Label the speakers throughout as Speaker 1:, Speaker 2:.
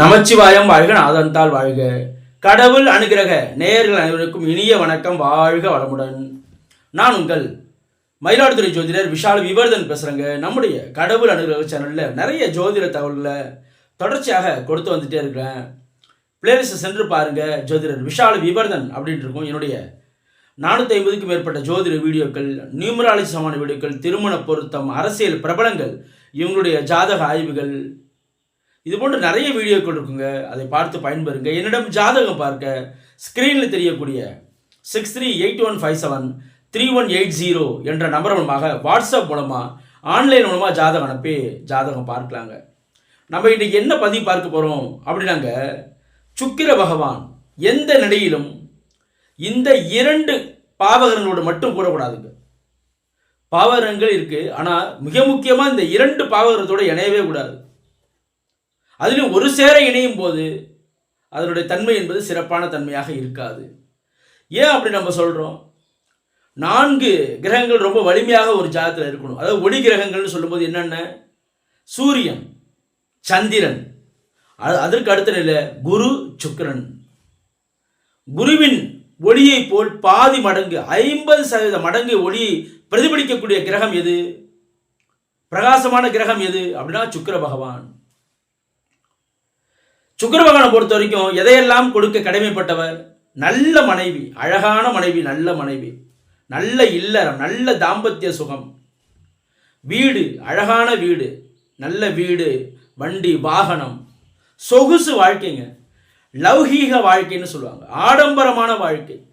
Speaker 1: நமச்சிவாயம் வாழ்க நாதன்தால் வாழ்க. கடவுள் அனுகிரக நேயர்கள் அனைவருக்கும் இனிய வணக்கம் வாழ்க வளமுடன். நான் உங்கள் மயிலாடுதுறை ஜோதிடர் விஷால் விவர்தன் பேசுகிறேங்க நம்முடைய கடவுள் அனுகிரக சேனலில் நிறைய ஜோதிட தகவல்களை தொடர்ச்சியாக கொடுத்து வந்துட்டே இருக்கிறேன். பிளேலிஸ்ட்டை சென்று பாருங்க ஜோதிடர் விஷால் விவர்தன் அப்படின்ட்டு இருக்கும். என்னுடைய நானூற்றி ஐம்பதுக்கும் மேற்பட்ட ஜோதிட வீடியோக்கள் நியூமராலஜி சமான வீடியோக்கள் திருமண பொருத்தம் அரசியல் பிரபலங்கள் இவங்களுடைய ஜாதக ஆய்வுகள் இது போன்ற நிறைய வீடியோக்கள் இருக்குங்க. அதை பார்த்து பயன்பெறுங்க. என்னிடம் ஜாதகம் பார்க்க ஸ்க்ரீனில் தெரியக்கூடிய six three eight one five seven three one eight zero என்ற நம்பர் மூலமாக வாட்ஸ்அப் மூலமாக ஆன்லைன் மூலமாக ஜாதகம் அனுப்பி ஜாதகம் பார்க்கலாங்க. நம்ம இன்றைக்கி என்ன பதிவு பார்க்க போகிறோம் அப்படின்னாங்க சுக்கிர பகவான் எந்த நிலையிலும் இந்த இரண்டு பாவகங்களோடு மட்டும் கூடக்கூடாதுங்க. பாவகங்கள் இருக்குது ஆனால் மிக முக்கியமாக இந்த இரண்டு பாவகரத்தோடு இணையவே கூடாது. அதிலும் ஒரு சேர இணையும் போது அதனுடைய தன்மை என்பது சிறப்பான தன்மையாக இருக்காது. ஏன் அப்படி நம்ம சொல்கிறோம் நான்கு கிரகங்கள் ரொம்ப வலிமையாக ஒரு ஜாதத்தில் இருக்கணும். அதாவது ஒளி கிரகங்கள்னு சொல்லும்போது என்னென்ன? சூரியன் சந்திரன் அது அதற்கு அடுத்த நிலை குரு சுக்கரன். குருவின் ஒளியை போல் பாதி மடங்கு ஐம்பது சதவீத மடங்கு ஒளியை பிரதிபலிக்கக்கூடிய கிரகம் எது? பிரகாசமான கிரகம் எது? அப்படின்னா சுக்கர பகவான். சுக்கர பகவானை பொறுத்த வரைக்கும் எதையெல்லாம் கொடுக்க கடமைப்பட்டவர்? நல்ல மனைவி அழகான மனைவி நல்ல மனைவி நல்ல இல்லறம் நல்ல தாம்பத்திய சுகம். வீடு அழகான வீடு நல்ல வீடு வண்டி வாகனம். சொகுசு வாழ்க்கைங்க. லௌகீக வாழ்க்கைன்னு சொல்லுவாங்க. ஆடம்பரமான வாழ்க்கை.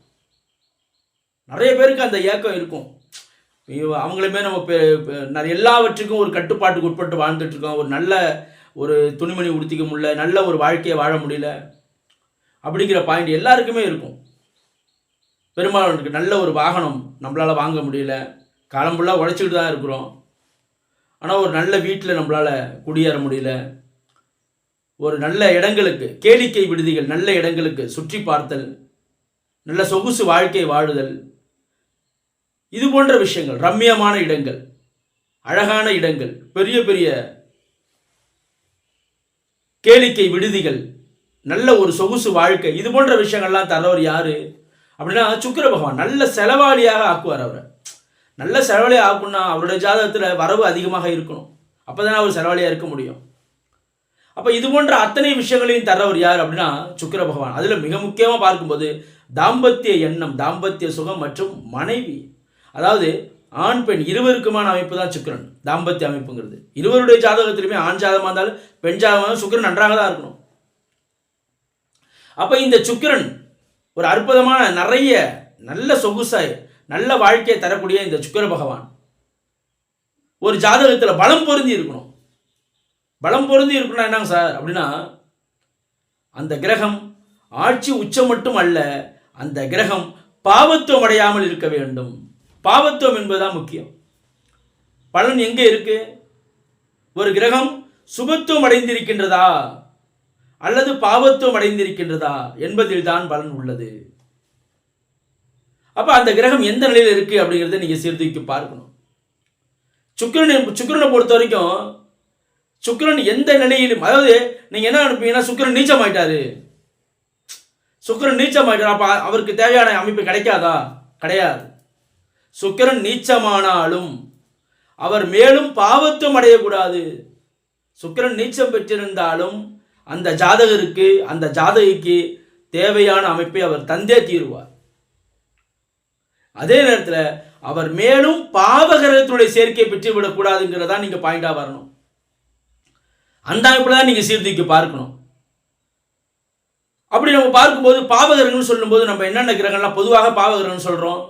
Speaker 1: நிறைய பேருக்கு அந்த ஏக்கம் இருக்கும். ஐயோ, அவங்களுமே நம்ம பெ- எல்லாவற்றுக்கும் ஒரு கட்டுப்பாட்டுக்கு உட்பட்டு வாழ்ந்துட்டு இருக்கோம். ஒரு நல்ல ஒரு துணிமணி உடுத்திக்க முடியல நல்ல ஒரு வாழ்க்கையை வாழ முடியல அப்படிங்கிற பாயிண்ட் எல்லாருக்குமே இருக்கும். பெரும்பாலானருக்கு நல்ல ஒரு வாகனம் நம்மளால் வாங்க முடியல. காலம் ஃபுல்லாக உழைச்சிக்கிட்டு தான் இருக்கிறோம். ஆனால் ஒரு நல்ல வீட்டில் நம்மளால் குடியேற முடியல. ஒரு நல்ல இடங்களுக்கு கேளிக்கை விடுதிகள் நல்ல இடங்களுக்கு சுற்றி பார்த்தல் நல்ல சொகுசு வாழ்க்கை வாழுதல் இது போன்ற விஷயங்கள் ரம்மியமான இடங்கள் அழகான இடங்கள் பெரிய பெரிய கேளிக்கை விடுதிகள் நல்ல ஒரு சொகுசு வாழ்க்கை இது போன்ற விஷயங்கள்லாம் தரவர் யாரு? அப்படின்னா சுக்கிர பகவான். நல்ல செலவாளியாக ஆக்குவார் அவரை. நல்ல செலவாளியாக ஆக்குன்னா அவருடைய ஜாதகத்தில் வரவு அதிகமாக இருக்கணும். அப்போ தானே அவர் செலவாளியாக இருக்க முடியும். அப்போ இது போன்ற அத்தனை விஷயங்களையும் தர்றவர் யார் அப்படின்னா சுக்கிர பகவான். அதில் மிக முக்கியமாக பார்க்கும்போது தாம்பத்திய எண்ணம் தாம்பத்திய சுகம் மற்றும் மனைவி. அதாவது ஆண் பெண் இருவருக்குமான அமைப்பு தான் சுக்கிரன். தாம்பத்திய அமைப்புங்கிறது. இருவருடைய ஜாதகத்திலுமே ஆண் ஜாதகமாக இருந்தாலும் பெண் ஜாதகமாக இருந்தாலும் சுக்கிரன் நன்றாக தான் இருக்கணும். அப்போ இந்த சுக்கிரன் ஒரு அற்புதமான நிறைய நல்ல சொகுசாய் நல்ல வாழ்க்கையை தரக்கூடிய இந்த சுக்கிர பகவான். ஒரு ஜாதகத்தில் பலம் பொருந்தி இருக்கணும். பலம் பொருந்தி இருக்கணும் என்னங்க சார்? அப்படின்னா அந்த கிரகம் ஆட்சி உச்சம் மட்டும் அல்ல அந்த கிரகம் பாவத்துவம் அடையாமல் இருக்க வேண்டும். பாவத்துவம் என்பதுதான் முக்கியம். பலன் எங்கே இருக்கு? ஒரு கிரகம் சுபத்துவம் அடைந்திருக்கின்றதா? அல்லது பாவத்துவம் அடைந்திருக்கின்றதா? என்பதில் தான் பலன் உள்ளது. அப்போ அந்த கிரகம் எந்த நிலையில் இருக்கு அப்படிங்கிறத நீங்கள் சீர்தூக்கி பார்க்கணும். சுக்கிரனை சுக்கரனை பொறுத்த வரைக்கும் சுக்கரன் எந்த நிலையிலும் அதாவது நீங்கள் என்ன நினைப்பீங்கன்னா சுக்கிரன் நீச்சமாயிட்டாரு. சுக்கிரன் நீச்சமாயிட்டார் அப்போ அவருக்கு தேவையான அமைப்பு கிடைக்காதா? கிடையாது. சுக்கிரன் நீச்சமானாலும் அவர் மேலும் பாவத்தும் அடையக்கூடாது. சுக்கிரன் நீச்சம் பெற்றிருந்தாலும் அந்த ஜாதகருக்கு அந்த ஜாதகிக்கு தேவையான அமைப்பை அவர் தந்தே தீருவார். அதே நேரத்தில் அவர் மேலும் பாவகிரகத்தினுடைய சேர்க்கையை பெற்றுவிடக்கூடாதுங்கிறதா நீங்கள் பாயிண்டாக வரணும். அந்த அமைப்பில் தான் நீங்கள் சீர்தூக்கி பார்க்கணும். அப்படி நம்ம பார்க்கும்போது பாவகிரகம்னு சொல்லும்போது நம்ம என்னென்ன கிரகங்கள்லாம் பொதுவாக பாவகிரகம்னு சொல்கிறோம்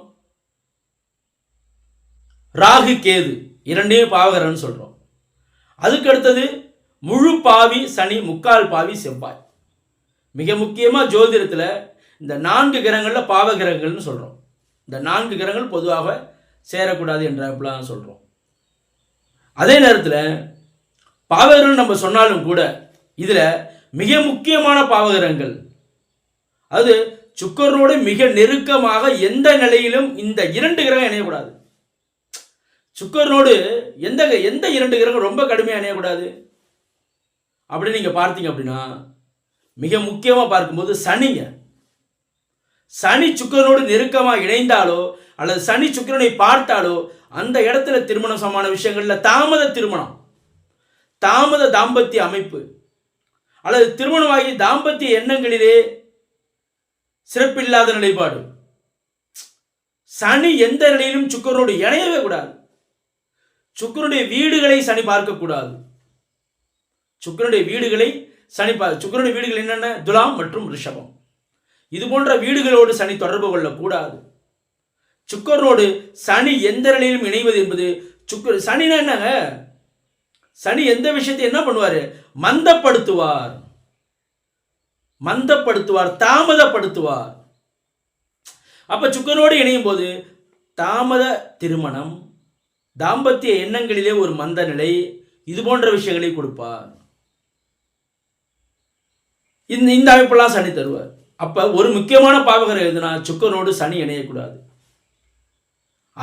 Speaker 1: ராகு கேது. இரண்டையும் பாவகரன்னு சொல்கிறோம் அதுக்கு அடுத்தது முழு பாவி சனி முக்கால் பாவி செவ்வாய். மிக முக்கியமாக ஜோதிடத்தில் இந்த நான்கு கிரகங்களில் பாவ கிரகங்கள்னு சொல்கிறோம் இந்த நான்கு கிரகங்கள் பொதுவாக சேரக்கூடாது என்ற அப்படிலாம் சொல்கிறோம் அதே நேரத்தில் பாவகிரகம் நம்ம சொன்னாலும் கூட இதில் மிக முக்கியமான பாவகிரகங்கள். அது சுக்கரனோடு மிக நெருக்கமாக எந்த நிலையிலும் இந்த இரண்டு கிரகம் இணையக்கூடாது. சுக்கரனோடு எந்த எந்த இரண்டு கிரகம் ரொம்ப கடுமையாக அணையக்கூடாது அப்படி நீங்கள் பார்த்தீங்க அப்படின்னா மிக முக்கியமாக பார்க்கும்போது சனிங்க. சனி சுக்கரனோடு நெருக்கமாக இணைந்தாலோ அல்லது சனி சுக்கரனை பார்த்தாலோ அந்த இடத்துல திருமணம் சமான விஷயங்களில் தாமத திருமணம் தாமத தாம்பத்திய அமைப்பு அல்லது திருமணமாகி தாம்பத்திய எண்ணங்களிலே சிறப்பில்லாத நிலைப்பாடு. சனி எந்த நிலையிலும் சுக்கரனோடு இணையவே கூடாது. சுக்கரனுடைய வீடுகளை சனி பார்க்கக்கூடாது. சுக்கரனுடைய வீடுகளை சனி பா சுக்கரனுடைய வீடுகள் என்னென்ன? துலாம் மற்றும் ரிஷபம். இது போன்ற வீடுகளோடு சனி தொடர்பு கொள்ளக்கூடாது. சுக்கரனோடு சனி எந்த நிலையிலும் இணைவது என்பது சுக்கர சனினா என்னங்க சனி எந்த விஷயத்தை என்ன பண்ணுவார்? மந்தப்படுத்துவார். மந்தப்படுத்துவார் தாமதப்படுத்துவார். அப்ப சுக்கரனோடு இணையும் போது தாமத திருமணம் தாம்பத்திய எண்ணங்களிலே ஒரு மந்த நிலை இது போன்ற விஷயங்களை கொடுப்பார். இந்த இந்த அமைப்பெல்லாம் சனி தருவார். அப்ப ஒரு முக்கியமான பாவகர் எதுனா சுக்கரோடு சனி இணையக்கூடாது.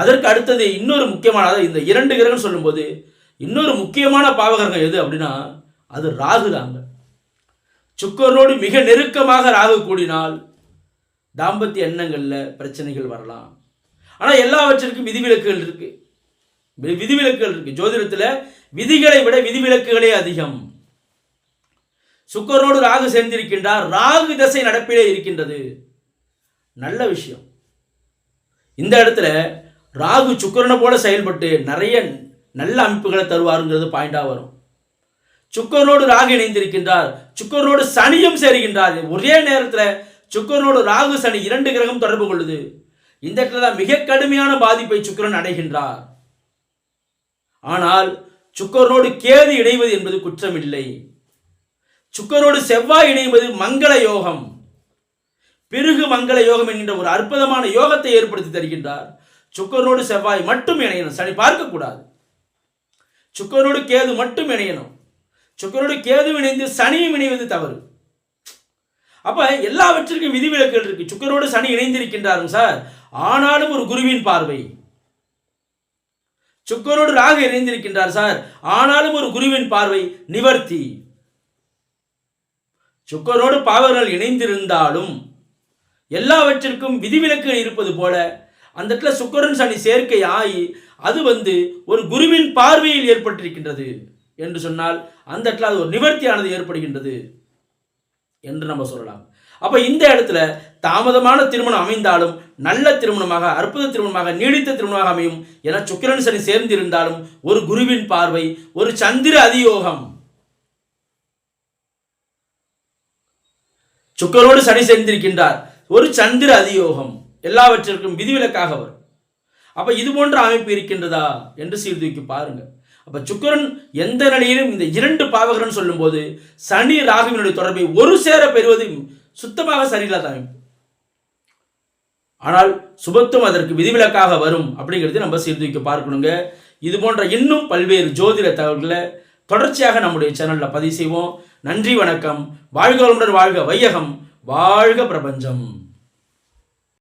Speaker 1: அதற்கு அடுத்தது இன்னொரு முக்கியமான அதாவது இந்த இரண்டு கிரகம் சொல்லும்போது இன்னொரு முக்கியமான பாவகரங்கள் எது அப்படின்னா அது ராகு தாங்க. சுக்கரனோடு மிக நெருக்கமாக ராகு கூடினால் தாம்பத்திய எண்ணங்களில் பிரச்சனைகள் வரலாம். ஆனால் எல்லாவற்றிற்கும் விதிவிலக்குகள் இருக்குது விதிவிலக்குகள் இருக்கு. ஜோதிடத்தில் விதிகளை விட விதிவிலக்குகளே அதிகம். சுக்கரனோடு ராகு சேர்ந்திருக்கின்றார். ராகு தசை நடப்பிலே இருக்கின்றது. நல்ல விஷயம். இந்த இடத்துல ராகு சுக்கரனை போல செயல்பட்டு நிறைய நல்ல அமைப்புகளை தருவாருங்கிறது பாயிண்டாக வரும். சுக்கரனோடு ராகு இணைந்திருக்கின்றார். சுக்கரனோடு சனியும் சேருகின்றார். ஒரே நேரத்தில் சுக்கரனோடு ராகு சனி இரண்டு கிரகம் தொடர்பு கொள்ளுது. இந்த இடத்துல தான் மிக கடுமையான பாதிப்பை சுக்கிரன் அடைகின்றார். ஆனால் சுக்கரனோடு கேது இணைவது என்பது குற்றமில்லை. சுக்கரனோடு செவ்வாய் இணைவது மங்கள யோகம். பிருகு மங்கள யோகம் என்கின்ற ஒரு அற்புதமான யோகத்தை ஏற்படுத்தி தருகின்றார். சுக்கரனோடு செவ்வாய் மட்டும் இணையணும். சனி பார்க்கக்கூடாது. சுக்கரனோடு கேது மட்டும் இணையணும். சுக்கரனோடு கேது இணைந்து சனியும் இணைவது தவறு. அப்போ எல்லாவற்றிற்கும் விதிவிலக்குகள் இருக்கு. சுக்கரோடு சனி இணைந்திருக்கின்றாரும் சார். ஆனாலும் ஒரு குருவின் பார்வை. சுக்கரோடு ராகு இணைந்திருக்கின்றார் சார். ஆனாலும் ஒரு குருவின் பார்வை நிவர்த்தி. சுக்கரோடு பாவர்கள் இணைந்திருந்தாலும் எல்லாவற்றிற்கும் விதிவிலக்குகள் இருப்பது போல அந்த இடத்துல சுக்கரன் சனி சேர்க்கை ஆகி அது வந்து ஒரு குருவின் பார்வையில் ஏற்பட்டிருக்கின்றது என்று சொன்னால் அந்த இடத்துல அது ஒரு நிவர்த்தியானது ஏற்படுகின்றது என்று நம்ம சொல்லலாம். அப்ப இந்த இடத்துல தாமதமான திருமணம் அமைந்தாலும் நல்ல திருமணமாக அற்புத திருமணமாக நீடித்த திருமணமாக அமையும் என சுக்கிரன் சனி சேர்ந்திருந்தாலும் ஒரு குருவின் பார்வை ஒரு சந்திர அதியோகம். சுக்கரோடு சனி சேர்ந்திருக்கின்றார். ஒரு சந்திர அதியோகம். எல்லாவற்றிற்கும் விதிவிலக்காக வரும் அப்ப இது போன்ற அமைப்பு இருக்கின்றதா என்று சீர்தூக்கி பாருங்க. அப்ப சுக்கிரன் எந்த நிலையிலும் இந்த இரண்டு பாவகரன் சொல்லும்போது சனி ராகுவினுடைய தொடர்பை ஒரு சேர பெறுவது சுத்தமாக சரியில்லாத அமைப்பு. ஆனால் சுபத்துவம் அதற்கு விதிவிலக்காக வரும் அப்படிங்கிறது நம்ம சீர்தூக்கி பார்க்கணுங்க. இது போன்ற இன்னும் பல்வேறு ஜோதிட தகவல்களை தொடர்ச்சியாக நம்முடைய சேனலில் பதிவு செய்வோம். நன்றி வணக்கம். வாழ்க வளமுடன் வாழ்க வையகம். வாழ்க பிரபஞ்சம்.